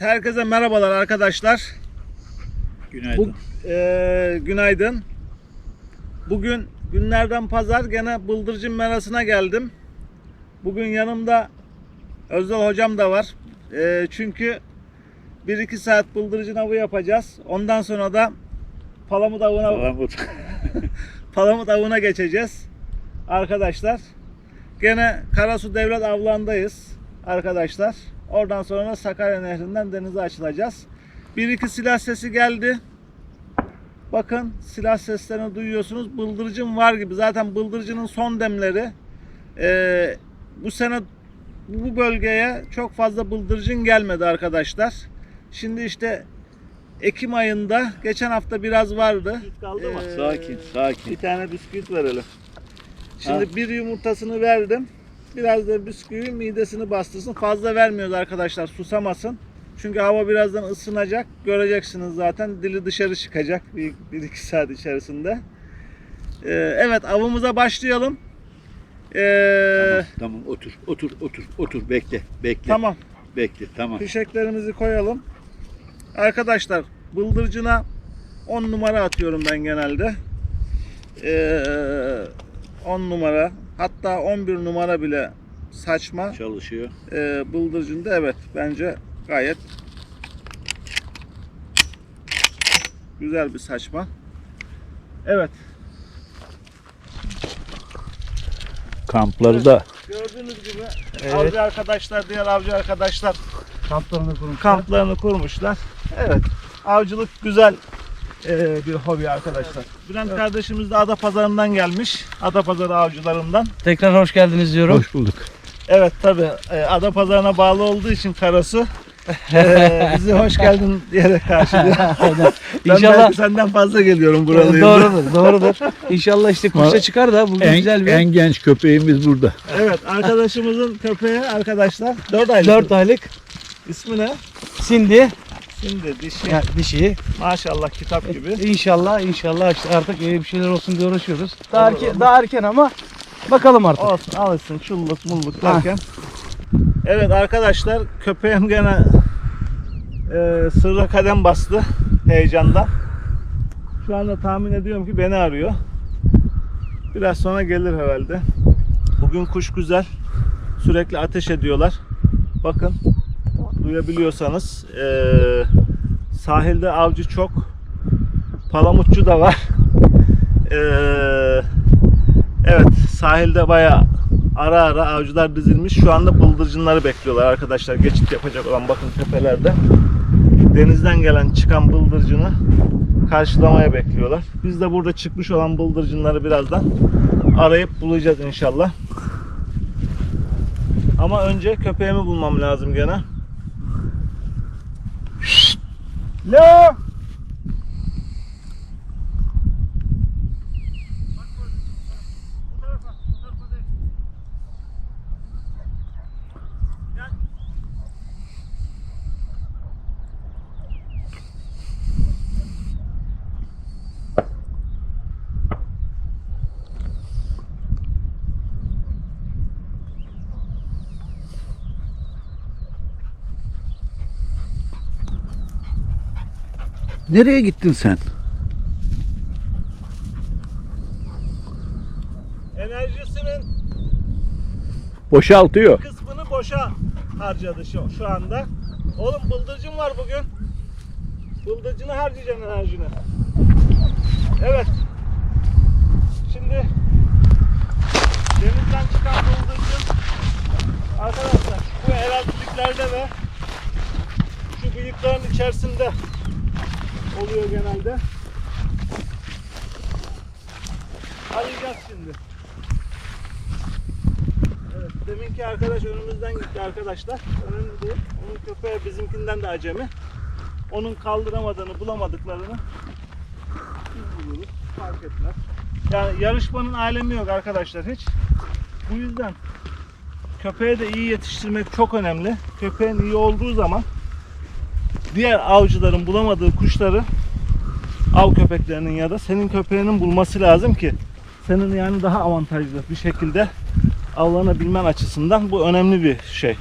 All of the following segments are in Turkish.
Evet herkese merhabalar arkadaşlar. Günaydın. Bu, eee, günaydın. Bugün günlerden pazar gene bıldırcın merasına geldim. Bugün yanımda Özel hocam da var. Eee, çünkü 1-2 saat bıldırcın avı yapacağız. Ondan sonra da palamut avına, Palamut. palamut avına geçeceğiz. Arkadaşlar. Gene Karasu Devlet Avlandayız arkadaşlar. Oradan sonra Sakarya Nehri'nden denize açılacağız. Bir iki silah sesi geldi. Bakın silah seslerini duyuyorsunuz. Bıldırcın var gibi. Zaten bıldırcının son demleri. Ee, bu sene bu bölgeye çok fazla bıldırcın gelmedi arkadaşlar. Şimdi işte Ekim ayında geçen hafta biraz vardı. Kaldı mı? Ee, Sakin, sakin. Bir tane bisküvit verelim. Şimdi bir yumurtasını verdim. Biraz da bisküvi midesini bastırsın. Fazla vermiyoruz arkadaşlar susamasın. Çünkü hava birazdan ısınacak. Göreceksiniz zaten dili dışarı çıkacak bir, bir iki saat içerisinde. Ee, evet avımıza başlayalım. Ee, Tamam otur, otur, otur, otur. Bekle, bekle. tamam. Bekle, tamam. Fişeklerimizi koyalım. Arkadaşlar bıldırcına 10 numara atıyorum ben genelde. Ee, 10 numara hatta 11 numara bile saçma. Çalışıyor. Ee, bıldırcında evet bence gayet güzel bir saçma. Evet Kampları da gördüğünüz gibi Evet. avcı arkadaşlar diğer avcı arkadaşlar Kamplarını kurmuşlar. kamplarını kurmuşlar. Evet. Avcılık güzel e, bir hobi arkadaşlar. Bülent kardeşimiz de Adapazarı'ndan gelmiş. Adapazarı avcılarından. Tekrar hoş geldiniz diyorum. hoş bulduk. Evet tabi Adapazarı'na bağlı olduğu için Karasu e, bizi hoş geldin diyerek karşılıyor. Ben İnşallah belki senden fazla geliyorum buralıyım. doğrudur, doğrudur. İnşallah işte kuşa çıkar da bugün En, güzel bir en genç köpeğimiz burada. Evet arkadaşımızın köpeği arkadaşlar 4 aylık. 4 aylık İsmi ne? Cindy Şimdi dişi. yani dişi. Maşallah kitap gibi. İnşallah inşallah işte artık iyi bir şeyler olsun diye uğraşıyoruz. Daha Olur, erken, olur. daha erken ama bakalım artık. Olsun alışsın çulluk mulluk derken. Evet arkadaşlar köpeğim gene e, sırra kadem bastı heyecandan. Şu anda tahmin ediyorum ki beni arıyor. Biraz sonra gelir herhalde. Bugün kuş güzel. Sürekli ateş ediyorlar. Bakın duyabiliyorsanız e, sahilde avcı çok. Palamutçu da var. E, Evet sahilde baya ara ara avcılar dizilmiş. Şu anda bıldırcınları bekliyorlar arkadaşlar. Geçit yapacak olan bakın tepelerde. Denizden gelen çıkan bıldırcını karşılamaya bekliyorlar. Biz de burada çıkmış olan bıldırcınları birazdan arayıp bulacağız inşallah. Ama önce köpeğimi bulmam lazım gene. લ્યો Nereye gittin sen? Enerjisinin Boşaltıyor. kısmını boşa harcadı şu, şu anda. Oğlum bıldırcın var bugün. Bıldırcını harcayacaksın enerjini. Evet. Şimdi denizden çıkan bıldırcın arkadaşlar bu eraziliklerde ve şu bıyıkların içerisinde oluyor genelde. Arayacağız şimdi. Evet, deminki arkadaş önümüzden gitti arkadaşlar. Önemli. Onun köpeği bizimkinden de acemi. Onun kaldıramadığını, bulamadıklarını biz buluruz. Fark etmez. Yani yarışmanın alemi yok arkadaşlar hiç. Bu yüzden köpeği de iyi yetiştirmek çok önemli. Köpeğin iyi olduğu zaman diğer avcıların bulamadığı kuşları av köpeklerinin ya da senin köpeğinin bulması lazım ki senin yani daha avantajlı bir şekilde avlanabilmen açısından bu önemli bir şey.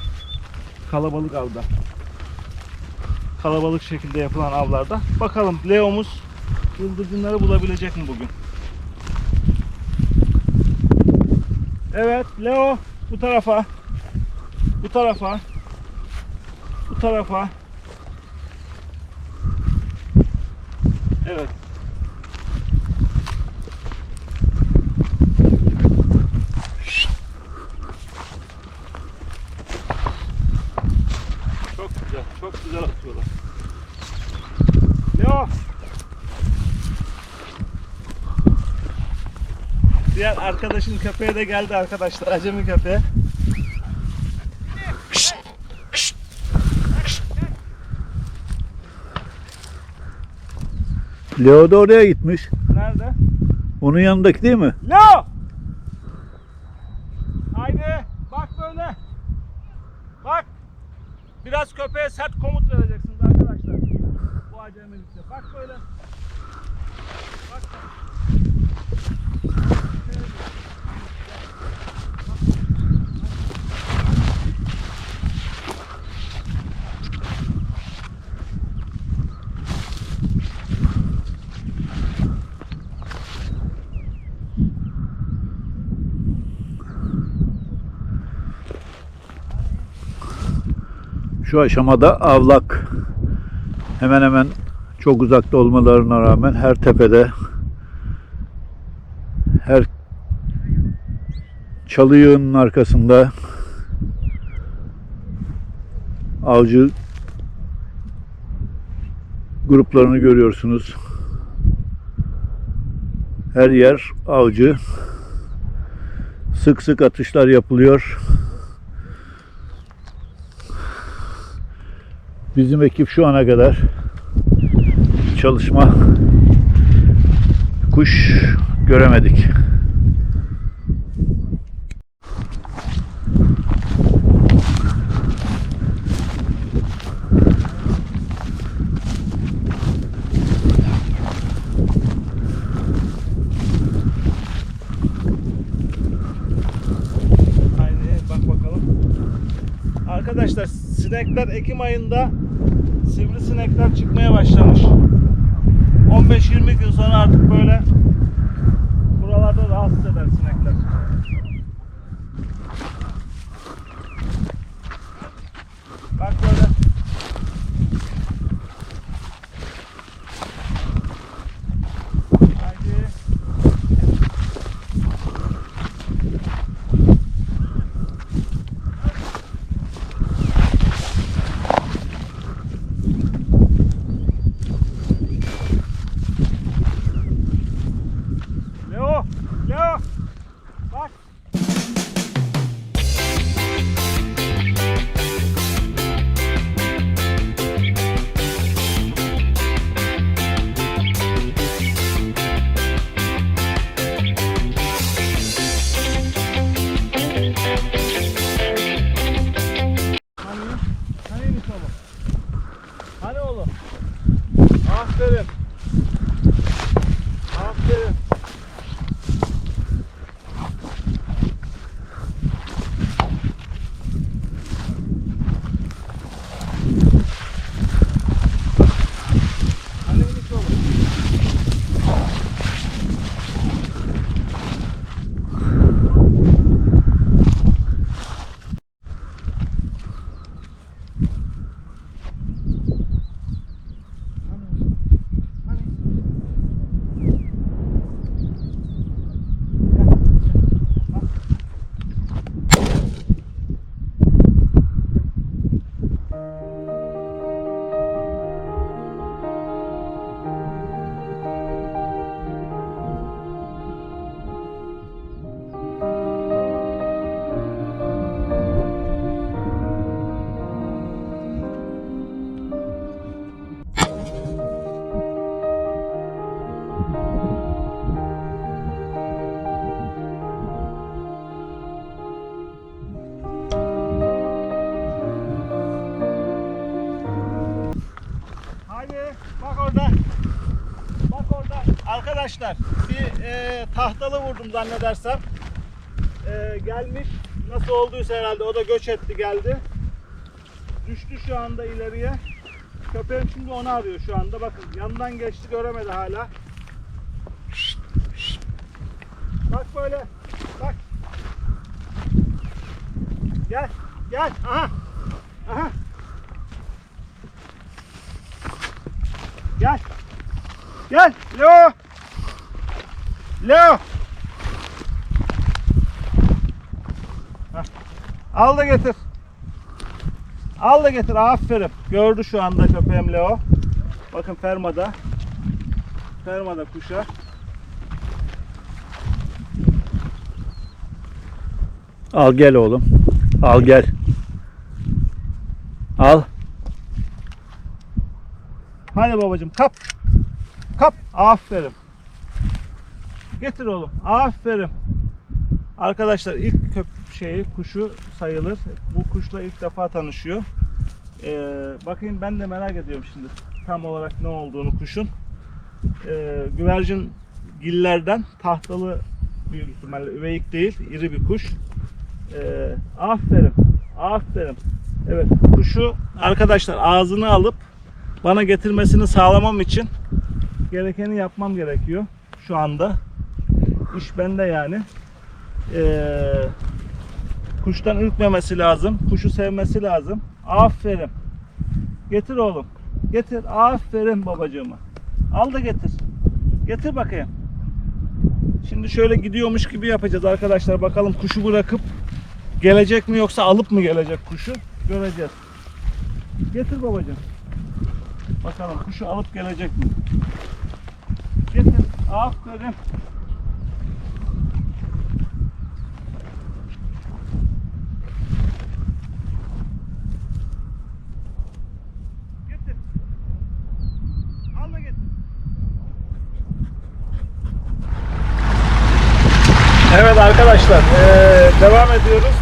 Kalabalık avda. kalabalık şekilde yapılan avlarda. Bakalım Leo'muz bıldırcınları bulabilecek mi bugün? Evet Leo bu tarafa. Bu tarafa. Bu tarafa. Evet. Çok güzel, çok güzel atıyorlar. Leo. Diğer arkadaşın köpeği de geldi arkadaşlar. Acemi köpeği. Leo da oraya gitmiş. Nerede? Onun yanındaki değil mi? Leo! Haydi bak böyle. Bak. Biraz köpeğe sert komut vereceksiniz arkadaşlar. Bu acemilikte. Bak böyle. Bak. Şu aşamada avlak hemen hemen çok uzakta olmalarına rağmen her tepede her çalı arkasında avcı gruplarını görüyorsunuz. Her yer avcı. Sık sık atışlar yapılıyor. Bizim ekip şu ana kadar çalışma kuş göremedik. Haydi bak bakalım. Arkadaşlar sinekler Ekim ayında sivrisinekler çıkmaya başlamış. 15-20 gün sonra artık böyle buralarda rahatsız eder sinekler. Arkadaşlar bir e, tahtalı vurdum zannedersem. E, gelmiş. Nasıl olduysa herhalde o da göç etti geldi. Düştü şu anda ileriye. Köpeğim şimdi onu arıyor şu anda. Bakın yanından geçti göremedi hala. Bak böyle. Bak. Gel. Gel. Aha. Aha. Gel. Gel. Leo. Leo. Hah. Al da getir. Al da getir. Aferin. Gördü şu anda köpeğim Leo. Bakın fermada. Fermada kuşa. Al gel oğlum. Al gel. Al. Hadi babacım kap. Kap. Aferin. Getir oğlum. Aferin. Arkadaşlar ilk köp şeyi kuşu sayılır. Bu kuşla ilk defa tanışıyor. Ee, bakayım ben de merak ediyorum şimdi tam olarak ne olduğunu kuşun. Ee, güvercin gillerden tahtalı büyük ihtimalle üveyik değil iri bir kuş. Ee, aferin. Aferin. Evet kuşu arkadaşlar ağzını alıp bana getirmesini sağlamam için gerekeni yapmam gerekiyor şu anda. İş bende yani. Ee, kuştan ürkmemesi lazım. Kuşu sevmesi lazım. Aferin. Getir oğlum. Getir. Aferin babacığıma. Al da getir. Getir bakayım. Şimdi şöyle gidiyormuş gibi yapacağız arkadaşlar. Bakalım kuşu bırakıp gelecek mi yoksa alıp mı gelecek kuşu? Göreceğiz. Getir babacığım. Bakalım kuşu alıp gelecek mi? Getir. Aferin. Evet arkadaşlar eee, devam ediyoruz.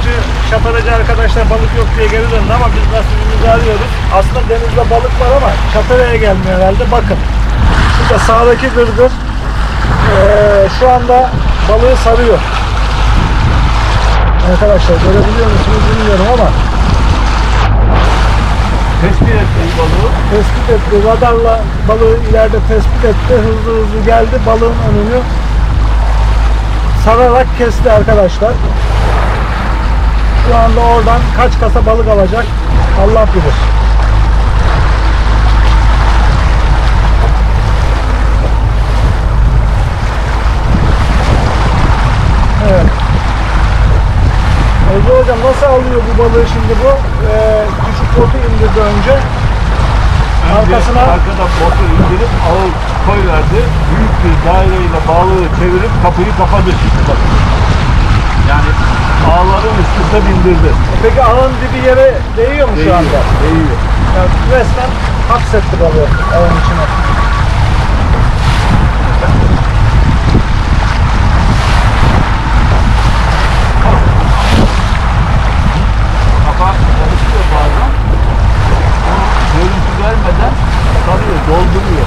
Balıkçı, şataracı arkadaşlar balık yok diye geri döndü ama biz nasibimizi arıyoruz. Aslında denizde balık var ama şataraya gelmiyor herhalde. Bakın. Şurada sağdaki gırgır eee, şu anda balığı sarıyor. Arkadaşlar görebiliyor musunuz bilmiyorum ama Tespit ettiğin balığı. tespit etti. Radarla balığı ileride tespit etti. Hızlı hızlı geldi. Balığın önünü sararak kesti arkadaşlar. Şu anda oradan kaç kasa balık alacak Allah bilir. Evet. Ece hocam nasıl alıyor bu balığı şimdi bu? Ee, küçük botu indirdi önce. Arkasına arkada botu indirip ağır koy verdi. Büyük bir daireyle balığı çevirip kapıyı kapadı. Yani ağların üstünde bindirdi. peki ağın dibi yere değiyor mu şu anda? Değiyor. Yani resmen hapsetti balığı ağın içine. Kafa çalışıyor bazen. O görüntü vermeden sarıyor, dolduruyor.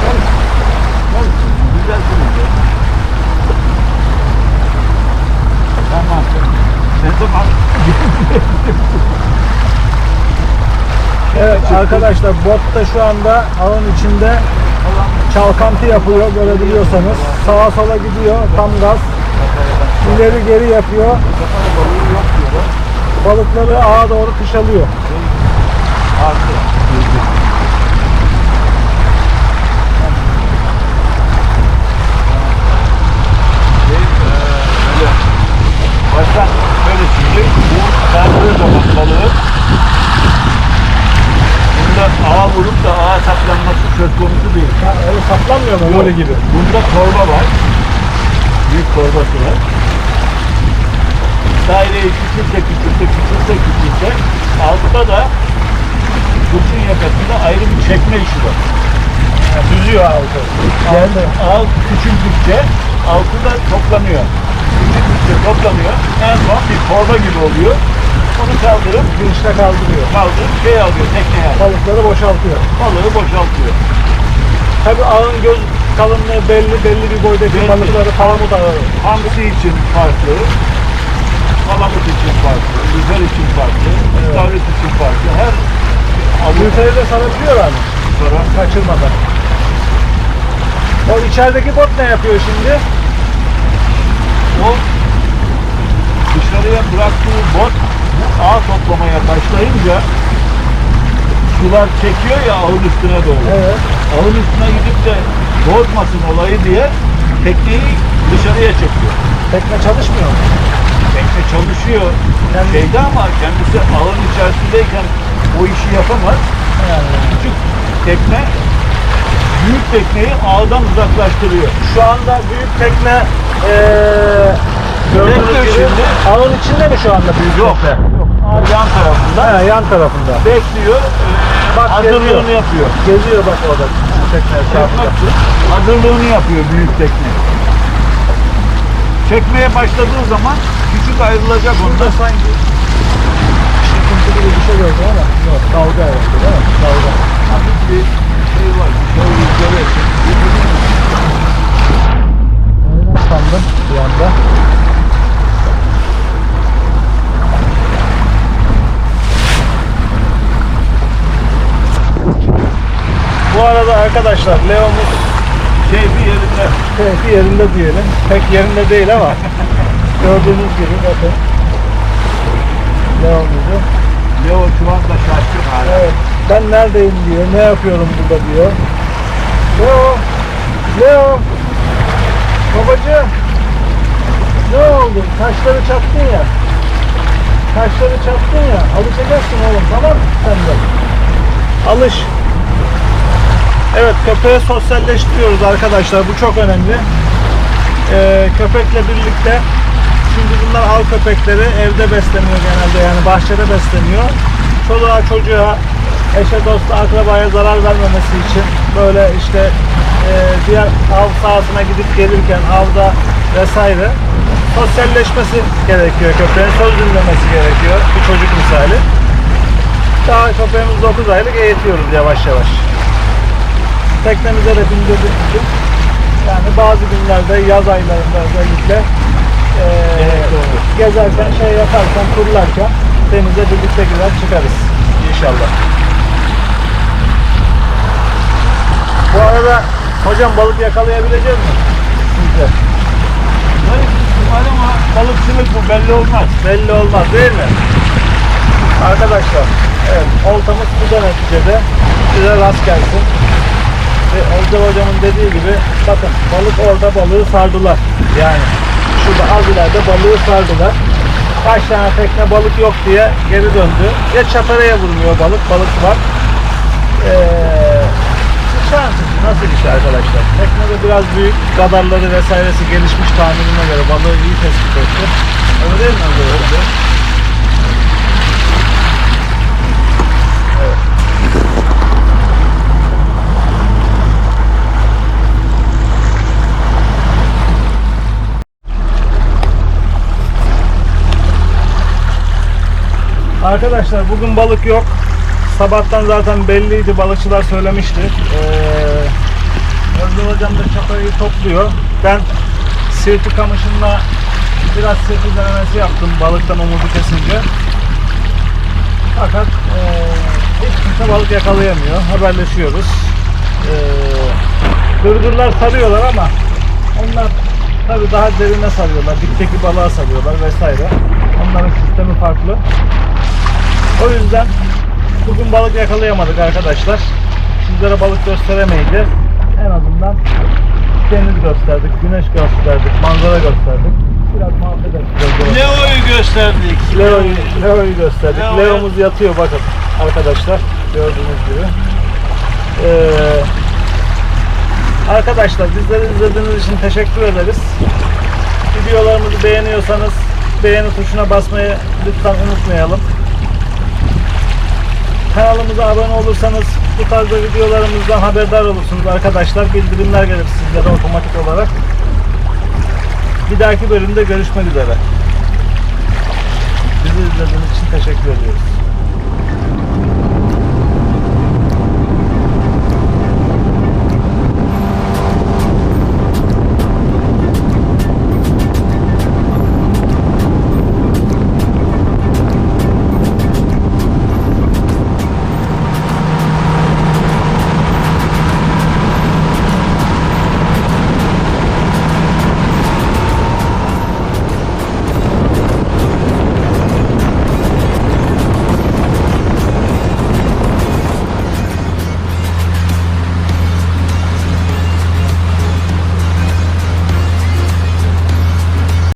Gel, gel, güzel ya. Arkadaşlar bot da şu anda ağın içinde çalkantı yapıyor görebiliyorsanız. Sağa sola gidiyor tam gaz. İleri geri yapıyor. Balıkları ağa doğru kışalıyor. Baştan böyle şimdi bu sardığı zaman balığı bunda ağa vurup da ağa saklanması söz konusu değil. Ha, öyle böyle gibi? Bunda torba var. Büyük torbası var. Daireyi küçülse küçülse küçülse küçülse altta da kurşun yakasında ayrı bir çekme işi var. Düzüyor altı. Altı, alt küçüldükçe altı da toplanıyor. Küçüldükçe toplanıyor. En son bir torba gibi oluyor. Onu kaldırıp Vinçle kaldırıyor. kaldırıp şey alıyor tekneye. Balıkları boşaltıyor. Balığı boşaltıyor. Tabii ağın göz kalınlığı belli, belli bir boydaki Belli. balıkları palamut ağı. Hamsi için farklı, palamut için farklı, lüfer için farklı, istavrit için farklı. Her Büyükleri de sarabiliyorlar mı? sonra Kaçırmadan. O içerideki bot ne yapıyor şimdi? o dışarıya bıraktığı bot bu ağ toplamaya başlayınca sular çekiyor ya ağın üstüne doğru. Evet. Ağın üstüne gidip de bozmasın olayı diye tekneyi dışarıya çekiyor. Tekne çalışmıyor mu? Tekne çalışıyor Kendi- şeyde ama kendisi ağın içerisindeyken o işi yapamaz. Yani. Küçük tekne büyük tekneyi ağdan uzaklaştırıyor. Şu anda büyük tekne eee gördüğünüz gibi şimdi. ağın içinde mi şu anda büyük Yok. tekne? Ağ yan tarafında Ha, yan tarafında. bekliyor. e, Bak, hazırlığını geziyor. yapıyor. Geziyor bak orada tekne için hazırlığını yapıyor büyük tekne. Çekmeye başladığı zaman küçük ayrılacak onda. Sanki sıkıntı gibi bir şey gördüm ama yok dalga herhalde değil mi? Dalga. Hafif bir şey var. Şey rüzgarı için. Aynen sandım bir anda. Bu arada arkadaşlar Leo'muz Keyfi yerinde. keyfi yerinde diyelim. Pek yerinde değil ama gördüğünüz gibi bakın. Leo'muzu. Leo şu anda şaşkın hala. Evet. Ben neredeyim diyor. Ne yapıyorum burada diyor. Leo. Leo. Babacığım. Ne oldu? Taşları çattın ya. Taşları çattın ya. Alışacaksın oğlum tamam mı sen de? Alış. Evet köpeği sosyalleştiriyoruz arkadaşlar. Bu çok önemli. Ee, köpekle birlikte çünkü bunlar av köpekleri evde besleniyor genelde yani bahçede besleniyor. Çoluğa çocuğa eşe dosta akrabaya zarar vermemesi için böyle işte e, diğer av sahasına gidip gelirken avda vesaire sosyalleşmesi gerekiyor köpeğin söz dinlemesi gerekiyor bir çocuk misali. Daha köpeğimiz 9 aylık eğitiyoruz yavaş yavaş. Teknemize de bindirdik için yani bazı günlerde yaz aylarında özellikle olur. gezerken şey yaparken turlarken denize birlikte girer çıkarız inşallah. Bu arada hocam balık yakalayabilecek mi? Sizce? Hayır, ama balıkçılık bu belli olmaz. Belli olmaz değil mi? Arkadaşlar evet oltamız bu da neticede size rast gelsin. Ve Olcay hocamın dediği gibi bakın balık orada balığı sardılar. Yani şurada az ileride balığı sardılar. Kaç tane tekne balık yok diye geri döndü. Ya çaparaya vurmuyor balık, balık var. Ee, şans işi, nasıl iş arkadaşlar? Teknede biraz büyük, radarları vesairesi gelişmiş tahminime göre balığı iyi tespit etti. Öyle değil mi Olcay Arkadaşlar bugün balık yok. Sabahtan zaten belliydi. Balıkçılar söylemişti. Ee, Özgür hocam da çapayı topluyor. Ben sirti kamışımla biraz sirti denemesi yaptım balıktan umudu kesince. Fakat ee, hiç kimse balık yakalayamıyor. Haberleşiyoruz. Ee, Gırgırlar sarıyorlar ama onlar tabi daha derine sarıyorlar. Dipteki balığa sarıyorlar vesaire. Onların sistemi farklı. O yüzden bugün balık yakalayamadık arkadaşlar. Sizlere balık gösteremeyeceğiz. En azından deniz gösterdik, güneş gösterdik, manzara gösterdik. Biraz muhabbet ettik. Leo'yu gösterdik. Leo'yu, Leo'yu gösterdik. Leo- Leo'muz yatıyor bakın arkadaşlar. Gördüğünüz gibi. Ee, arkadaşlar bizleri izlediğiniz için teşekkür ederiz. Videolarımızı beğeniyorsanız beğeni tuşuna basmayı lütfen unutmayalım. Kanalımıza abone olursanız bu tarzda videolarımızdan haberdar olursunuz arkadaşlar. Bildirimler gelir sizlere otomatik olarak. Bir dahaki bölümde görüşmek üzere. Bizi izlediğiniz için teşekkür ediyoruz.